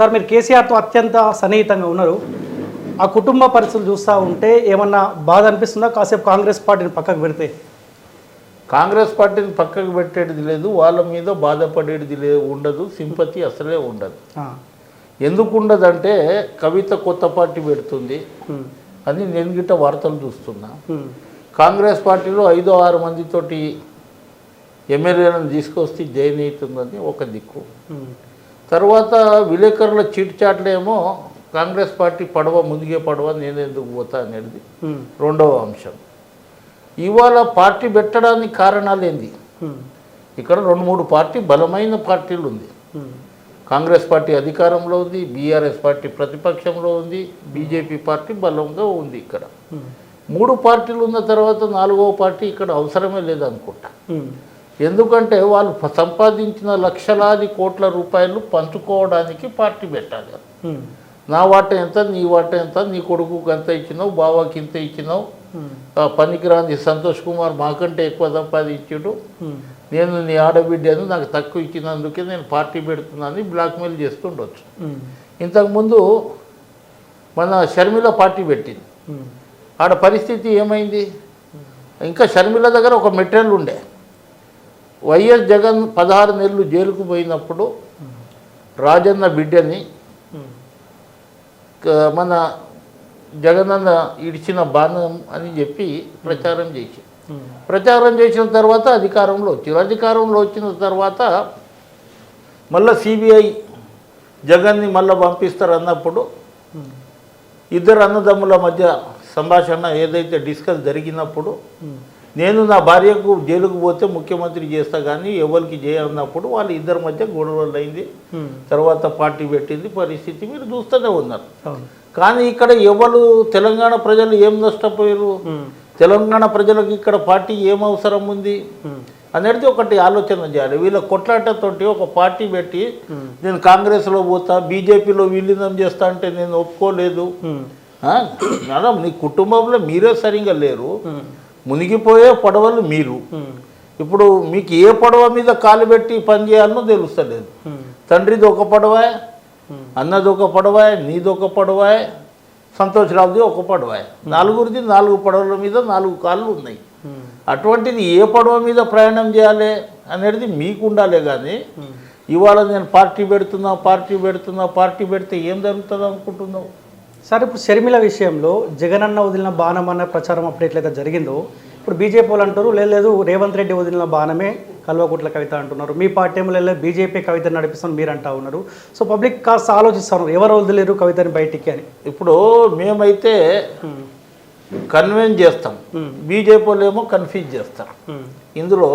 Sir మీరు కేసీఆర్తో అత్యంత సన్నిహితంగా ఉన్నారు. ఆ కుటుంబ పరిస్థితులు చూస్తూ ఉంటే ఏమన్నా బాధ అనిపిస్తుందా? కాసేపు కాంగ్రెస్ పార్టీని పక్కకు పెడితే. కాంగ్రెస్ పార్టీని పక్కకు పెట్టేది లేదు. వాళ్ళ మీద బాధపడేది లేదు ఉండదు. సింపతి అసలే ఉండదు. ఎందుకు ఉండదంటే కవిత కొత్త పార్టీ పెడుతుంది. అని నేను గిట్ట వార్తలు చూస్తున్నా. కాంగ్రెస్ పార్టీలో ఐదో ఆరు మందితోటి ఎమ్మెల్యేలను తీసుకొస్తే జైన్ అవుతుందని ఒక దిక్కు. తర్వాత విలేకరుల చీట్ చాట్లేమో కాంగ్రెస్ పార్టీ పడవ ముదిగే పడవ నేను ఎందుకు పోతా అనేది రెండవ అంశం. ఇవాళ పార్టీ పెట్టడానికి కారణాలు ఏంది? ఇక్కడ రెండు మూడు పార్టీ బలమైన పార్టీలు ఉంది. కాంగ్రెస్ పార్టీ అధికారంలో ఉంది బీఆర్ఎస్ పార్టీ ప్రతిపక్షంలో ఉంది బీజేపీ పార్టీ బలంగా ఉంది ఇక్కడ. మూడు పార్టీలు ఉన్న తర్వాత నాలుగవ పార్టీ ఇక్కడ అవసరమే లేదనుకుంటా. ఎందుకంటే వాళ్ళు సంపాదించిన లక్షలాది కోట్ల రూపాయలు పంచుకోవడానికి పార్టీ పెట్టాలి. నా వాట ఎంత నీ వాట ఎంత నీ కొడుకుకి ఎంత ఇచ్చినావు బావాకి ఇంత ఇచ్చినావు? పనికిరాని సంతోష్ కుమార్ మాకంటే ఎక్కువ సంపాదించాడు. నేను నీ ఆడబిడ్డను నాకు తక్కువ ఇచ్చినందుకే నేను పార్టీ పెడుతున్నానని బ్లాక్మెయిల్ చేస్తుండొచ్చు. ఇంతకుముందు మన షర్మిల పార్టీ పెట్టింది. ఆడ పరిస్థితి ఏమైంది? ఇంకా షర్మిల దగ్గర ఒక మెటీరియల్ ఉండే. వైఎస్ జగన్ పదహారు నెలలు జైలుకు పోయినప్పుడు రాజన్న బిడ్డని మన జగనన్న ఇడిచిన బాణం అని చెప్పి ప్రచారం చేసి ప్రచారం చేసిన తర్వాత అధికారంలో వచ్చారు. అధికారంలో వచ్చిన తర్వాత మళ్ళీ సిబిఐ జగన్ని మళ్ళీ పంపిస్తారు అన్నప్పుడు ఇద్దరు అన్నదమ్ముల మధ్య సంభాషణ ఏదైతే డిస్కస్ జరిగినప్పుడు నేను నా భార్యకు జైలుకు పోతే ముఖ్యమంత్రి చేస్తా కానీ ఎవరికి చేయన్నప్పుడు వాళ్ళ ఇద్దరి మధ్య గొడవలు అయింది తర్వాత పార్టీ పెట్టింది. పరిస్థితి మీరు చూస్తూనే ఉన్నారు. కానీ ఇక్కడ ఎవరు తెలంగాణ ప్రజలు ఏం నష్టపోయారు? తెలంగాణ ప్రజలకు ఇక్కడ పార్టీ ఏం అవసరం ఉంది? అనేది ఒకటి ఆలోచన చేయాలి. వీళ్ళ కొట్లాటతోటి ఒక పార్టీ పెట్టి నేను కాంగ్రెస్లో పోతా బీజేపీలో విలీనం చేస్తా అంటే నేను ఒప్పుకోలేదు? మేడం నీ కుటుంబంలో మీరే సరిగా లేరు. మునిగిపోయే పడవలు మీరు. ఇప్పుడు మీకు ఏ పడవ మీద కాలు పెట్టి పని చేయాలనో తెలుస్తలేదు. తండ్రిది ఒక పడవ అన్నది ఒక పడవ నీది ఒక పడవ సంతోషరావుది ఒక పడవ. నాలుగురిది నాలుగు పడవల మీద నాలుగు కాళ్ళు ఉన్నాయి. అటువంటిది ఏ పడవ మీద ప్రయాణం చేయాలి అనేది మీకు ఉండాలే కానీ ఇవాళ నేను పార్టీ పెడుతున్నా పార్టీ పెడుతున్నా పార్టీ పెడితే ఏం జరుగుతుంది అనుకుంటున్నావు సార్ ఇప్పుడు షర్మిల విషయంలో జగనన్న వదిలిన బాణం అన్న ప్రచారం అప్పుడు ఎట్లయితే జరిగిందో ఇప్పుడు బీజేపీ వాళ్ళు అంటారు లేదు లేదు రేవంత్ రెడ్డి వదిలిన బాణమే కల్వకుట్ల కవిత అంటున్నారు. మీ పార్టీ ఏమో లేదు బీజేపీ కవిత నడిపిస్తాను మీరు అంటా ఉన్నారు. సో పబ్లిక్ కాస్త ఆలోచిస్తున్నారు ఎవరు వదిలేరు కవితని బయటికి అని. ఇప్పుడు మేమైతే ఉమ్, కన్విన్స్ చేస్తాం. ఉమ్, బీజేపీ వాళ్ళు ఏమో కన్ఫ్యూజ్ చేస్తారు. ఉమ్, ఇందులో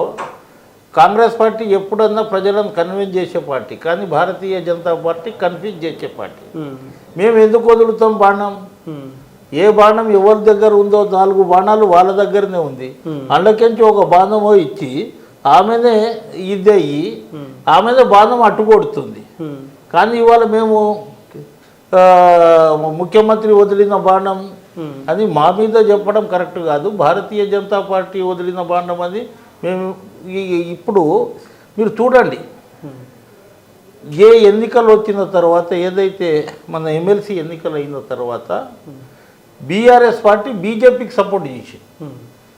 కాంగ్రెస్ పార్టీ ఎప్పుడన్నా ప్రజలను కన్విన్స్ చేసే పార్టీ కానీ భారతీయ జనతా పార్టీ కన్ఫ్యూజ్ చేసే పార్టీ. ఉమ్, మేము ఎందుకు వదులుతాం బాణం? ఉమ్, ఏ బాణం ఎవరి దగ్గర ఉందో నాలుగు బాణాలు వాళ్ళ దగ్గరనే ఉంది. Hmm. అందులోకించి ఒక బాణమో ఇచ్చి ఆమెనే ఇద్దయ్యి Hmm. ఆమెనే బాణం అడ్డుకొడుతుంది ఉమ్, కానీ ఇవాళ మేము ముఖ్యమంత్రి వదిలిన బాణం అని మా మీద చెప్పడం కరెక్ట్ కాదు. భారతీయ జనతా పార్టీ వదిలిన బాండం అని మేము ఇప్పుడు మీరు చూడండి. ఏ ఎన్నికలు వచ్చిన తర్వాత ఏదైతే మన ఎమ్మెల్సీ ఎన్నికలు అయిన తర్వాత బీఆర్ఎస్ పార్టీ బీజేపీకి సపోర్ట్ చేసి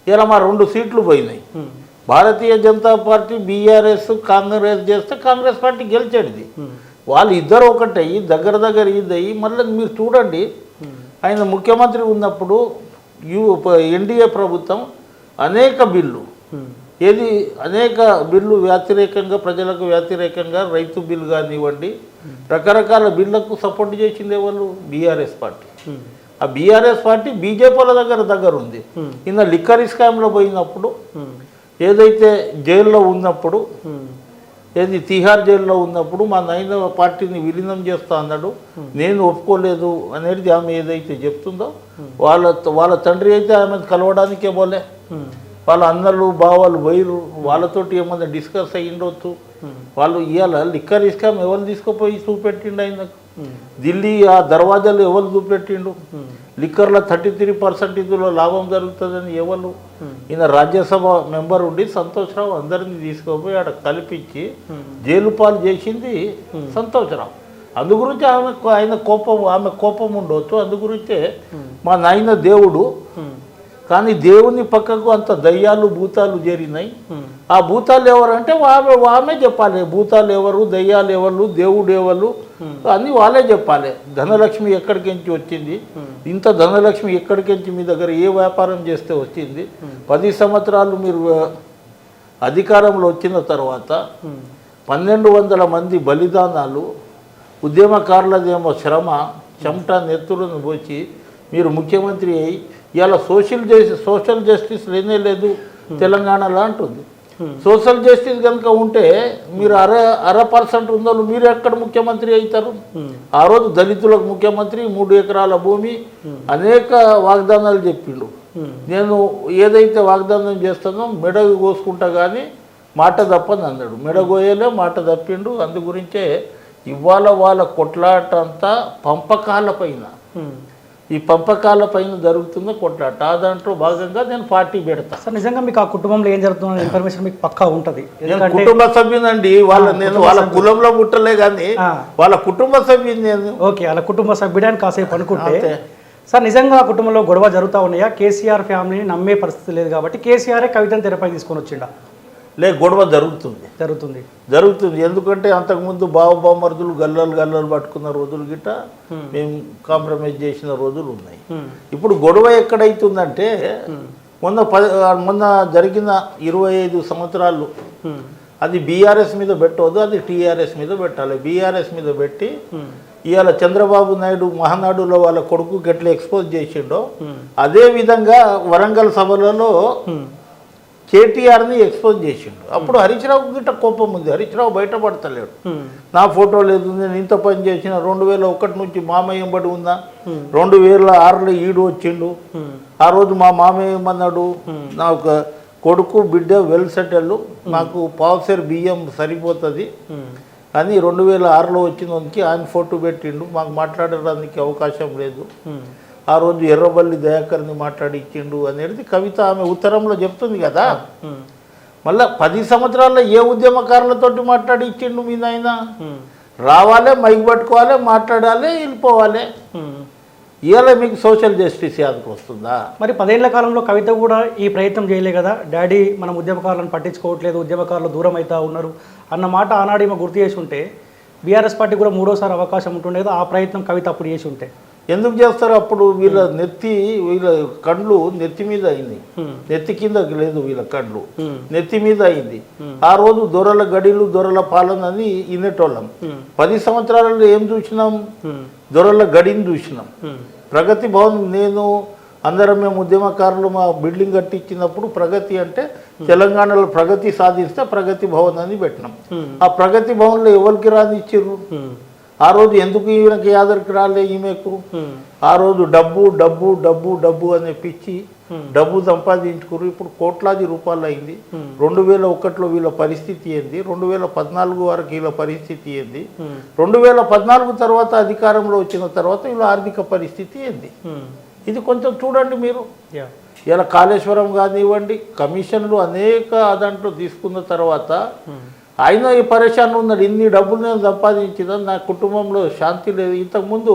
ఇలా మా రెండు సీట్లు పోయినాయి. Bharatiya Janata party BRS Congress చేస్తే కాంగ్రెస్ పార్టీ గెలిచేది వాళ్ళు ఇద్దరు ఒకటయ్యి దగ్గర దగ్గర ఇదయ్యి మళ్ళీ మీరు చూడండి. ఆయన ముఖ్యమంత్రి ఉన్నప్పుడు యూ ఎన్డీఏ ప్రభుత్వం అనేక బిల్లు ఏది అనేక బిల్లు వ్యతిరేకంగా ప్రజలకు వ్యతిరేకంగా రైతు బిల్లు కానివ్వండి రకరకాల బిల్లకు సపోర్ట్ చేసింది ఎవరు? BRS party. ఆ బీఆర్ఎస్ పార్టీ బీజేపీల దగ్గర దగ్గర ఉంది ఇంత నిన్న లిక్కర్ స్కామ్లో పోయినప్పుడు ఏదైతే జైల్లో ఉన్నప్పుడు ఏది తిహార్ జైల్లో ఉన్నప్పుడు మా నైన పార్టీని విలీనం చేస్తా అన్నాడు. నేను ఒప్పుకోలేదు అనేది ఆమె ఏదైతే చెప్తుందో వాళ్ళ వాళ్ళ తండ్రి అయితే ఆమె కలవడానికే పోలే. వాళ్ళ అన్నలు బావాలు వైరు వాళ్ళతోటి ఏమన్నా డిస్కస్ అయ్యిండొచ్చు వాళ్ళు ఇవాళ లిక్కర్ ఇస్కామ్ ఎవరు తీసుకుపోయి చూపెట్టిండు ఆయనకు? ఉమ్, ఢిల్లీ ఆ దర్వాజాలు ఎవరు చూపెట్టిండు? లిక్కర్లో థర్టీ త్రీ పర్సెంట్ ఇందులో లాభం జరుగుతుందని ఎవరు? ఈయన రాజ్యసభ మెంబర్ ఉండి సంతోష్రావు అందరినీ తీసుకుపోయి ఆడ కల్పించి జైలు పాలు చేసింది సంతోష్రావు. అందు గురించి ఆమె ఆయన కోపం ఆమె కోపం ఉండవచ్చు అందు గురించే మా నాయన దేవుడు కానీ దేవుని పక్కకు అంత దయ్యాలు భూతాలు చేరినాయి. ఆ భూతాలు ఎవరంటే ఆమె ఆమె చెప్పాలి. భూతాలు ఎవరు దయ్యాలు ఎవరు దేవుడు ఎవరు అని వాళ్ళే చెప్పాలి. ధనలక్ష్మి ఎక్కడికించి వచ్చింది? ఇంత ధనలక్ష్మి ఎక్కడికించి మీ దగ్గర ఏ వ్యాపారం చేస్తే వచ్చింది? పది సంవత్సరాలు మీరు అధికారంలో వచ్చిన తర్వాత పన్నెండు వందల మంది బలిదానాలు ఉద్యమకారులదేమో శ్రమ చెమట నెత్తులను పోచి మీరు ముఖ్యమంత్రి అయ్యి ఇలా సోషల్ జస్టిస్ సోషల్ జస్టిస్ లేనే లేదు తెలంగాణలో అంటుంది. సోషల్ జస్టిస్ కనుక ఉంటే మీరు అర అర పర్సెంట్ ఉందో మీరు ఎక్కడ ముఖ్యమంత్రి అవుతారు? ఆ రోజు దళితులకు ముఖ్యమంత్రి మూడు ఎకరాల భూమి అనేక వాగ్దానాలు చెప్పిండు. నేను ఏదైతే వాగ్దానం చేస్తానో మెడ కోసుకుంటా కానీ మాట తప్పని అన్నాడు. మెడగోయలే మాట తప్పిండు. అందు గురించే ఇవాళ వాళ్ళ కొట్లాట అంతా పంపకాల పైన. ఈ పంపకాల పైన జరుగుతున్న కొట్లాట. ఆ దాంట్లో భాగంగా నేను పార్టీ పెడతా. సార్ నిజంగా మీకు ఆ కుటుంబంలో ఏం జరుగుతుందో ఇన్ఫర్మేషన్ మీకు పక్కా ఉంటుంది. కుటుంబ సభ్యునండి. వాళ్ళ నేను వాళ్ళ కులంలో పుట్టలే కానీ. వాళ్ళ కుటుంబ సభ్యుని నేను. ఓకే అలా కుటుంబ సభ్యుడానికి కాసేపు అనుకుంటే. సార్ నిజంగా ఆ కుటుంబంలో గొడవ జరుగుతూ ఉన్నాయా? కేసీఆర్ ఫ్యామిలీని నమ్మే పరిస్థితి లేదు కాబట్టి కేసీఆరే కవితను తెరపై తీసుకొని వచ్చిండా? లే గొడవ జరుగుతుంది. జరుగుతుంది. జరుగుతుంది. ఎందుకంటే అంతకుముందు బావ బామర్దులు గల్లలు గల్లలు పట్టుకున్న రోజులు గిట్ట మేము కాంప్రమైజ్ చేసిన రోజులు ఉన్నాయి. ఇప్పుడు గొడవ ఎక్కడైతుందంటే మొన్న పది మొన్న జరిగిన ఇరవై ఐదు సంవత్సరాలు అది బీఆర్ఎస్ మీద పెట్టవద్దు అది టీఆర్ఎస్ మీద పెట్టాలి. బీఆర్ఎస్ మీద పెట్టి ఇవాళ చంద్రబాబు నాయుడు మహానాడులో వాళ్ళ కొడుకుకి ఎట్లా ఎక్స్పోజ్ చేసిండో అదే విధంగా వరంగల్ సభలలో కేటీఆర్ని ఎక్స్పోజ్ చేసిండు. అప్పుడు హరీశ్రావు గిట్ట కోపం ఉంది. హరీశ్రావు బయటపడతలేడు. ఉమ్, నా ఫోటో లేదు నేను ఇంత పని చేసిన రెండు వేల ఒకటి నుంచి మామయ్య బడి ఉందా? రెండు వేల ఆరులో ఈడు వచ్చిండు. ఆ రోజు మా మామయ్య ఏమన్నాడు? నా ఒక కొడుకు బిడ్డ వెల్ సెటిల్ నాకు పావుసేరు బియ్యం సరిపోతుంది. అని రెండు వేల ఆరులో వచ్చినందుకు ఆయన ఫోటో పెట్టిండు. మాకు మాట్లాడడానికి అవకాశం లేదు. ఆ రోజు ఎర్రబల్లి దయాకర్ని మాట్లాడి ఇచ్చిండు అనేది కవిత ఆమె ఉత్తరంలో చెప్తుంది కదా. మళ్ళా పది సంవత్సరాల్లో ఏ ఉద్యమకారులతోటి మాట్లాడి ఇచ్చిండు మీ నాయన? రావాలి మైక్ పట్టుకోవాలి మాట్లాడాలి వెళ్ళిపోవాలి. ఇవాళ మీకు సోషల్ జస్టిస్ యాదకు వస్తుందా? మరి పదేళ్ళ కాలంలో కవిత కూడా ఈ ప్రయత్నం చేయలే కదా. డాడీ మనం ఉద్యమకారులను పట్టించుకోవట్లేదు ఉద్యమకారులు దూరం అవుతా ఉన్నారు అన్న మాట ఆనాడు ఈమె గుర్తు చేసి ఉంటే బీఆర్ఎస్ పార్టీ కూడా మూడోసారి అవకాశం ఉంటుండేది ఆ ప్రయత్నం కవిత అప్పుడు చేసి ఉంటే. ఎందుకు చేస్తారు అప్పుడు వీళ్ళ నెత్తి వీళ్ళ కండ్లు నెత్తి మీద అయింది. నెత్తి కిందకి లేదు వీళ్ళ కండ్లు. నెత్తి మీద అయింది. ఆ రోజు దొరల గడిలు దొరల పాలన అని ఇనేటోళ్ళం. Hmm. పది సంవత్సరాలలో ఏం చూసినాం? దొరల గడిని చూసినాం. ప్రగతి భవన్ నేను అందరం మేము ఉద్యమకారులు మా బిల్డింగ్ కట్టించినప్పుడు ప్రగతి అంటే తెలంగాణలో ప్రగతి సాధిస్తే ప్రగతి భవన్ అని పెట్టినాం. ఆ ప్రగతి భవన్లో ఎవరికి రానిచ్చిర్రు ఉమ్, ఆ రోజు ఎందుకు ఈమెకి యాదరికి రాలే ఈమెకు? ఆ రోజు డబ్బు డబ్బు డబ్బు డబ్బు అనే పిచ్చి డబ్బు సంపాదించుకురు. ఇప్పుడు కోట్లాది రూపాయలు అయింది. రెండు వేల ఒకటిలో వీళ్ళ పరిస్థితి ఏంది? రెండు వేల పద్నాలుగు వరకు వీళ్ళ పరిస్థితి ఏంది? రెండు వేల పద్నాలుగు తర్వాత అధికారంలో వచ్చిన తర్వాత వీళ్ళ ఆర్థిక పరిస్థితి ఏంది? ఇది కొంచెం చూడండి మీరు. ఇలా కాళేశ్వరం కానివ్వండి కమిషన్లు అనేక దాంట్లో తీసుకున్న తర్వాత ఆయన ఈ పరేషాన్ ఉన్నాడు ఇన్ని డబ్బులు నేను సంపాదించిన నా కుటుంబంలో శాంతి లేదు. ఇంతకుముందు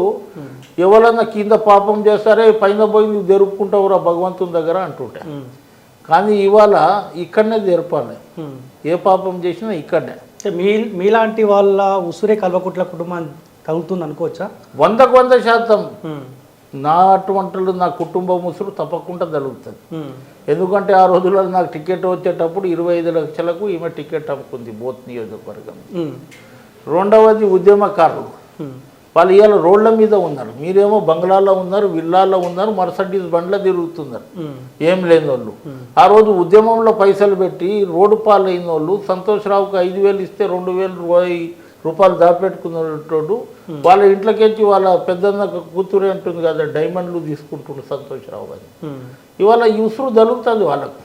ఎవరన్నా కింద పాపం చేస్తారే పైన పోయి నువ్వు జరుపుకుంటావురా భగవంతుని దగ్గర అంటుంటే కానీ ఇవాళ ఇక్కడనే జరపాలి. ఏ పాపం చేసినా ఇక్కడనే. మీ మీలాంటి వాళ్ళ ఉసురే కల్వకుట్ల కుటుంబం తగులుతుంది అనుకోవచ్చా? వందకు వంద శాతం. నా అటువంటిలు నా కుటుంబ ముసురు తప్పకుండా జరుగుతుంది. ఎందుకంటే ఆ రోజుల్లో నాకు టికెట్ వచ్చేటప్పుడు ఇరవై ఐదు లక్షలకు ఈమె టికెట్ అమ్ముకుంది బోత్ నియోజకవర్గం. రెండవది ఉద్యమకారులు. వాళ్ళు ఇవాళ రోడ్ల మీద ఉన్నారు. మీరేమో బంగ్లాలో ఉన్నారు విల్లాలో ఉన్నారు మర్సడీస్ బండ్ల తిరుగుతున్నారు. ఏం లేని వాళ్ళు. ఆ రోజు ఉద్యమంలో పైసలు పెట్టి రోడ్డు పాలైన వాళ్ళు సంతోష్ రావుకి ఐదు వేలు ఇస్తే రెండు వేలు రూపాయి రూపాయలు దాపెట్టుకున్నట్టు వాళ్ళ ఇంట్లోకించి వాళ్ళ పెద్దన్న కూతురు అంటుంది కదా డైమండ్లు తీసుకుంటుండు సంతోష్ రావు అని ఉమ్. ఇవాళ ఈ ఉసురు జరుగుతుంది వాళ్ళకు.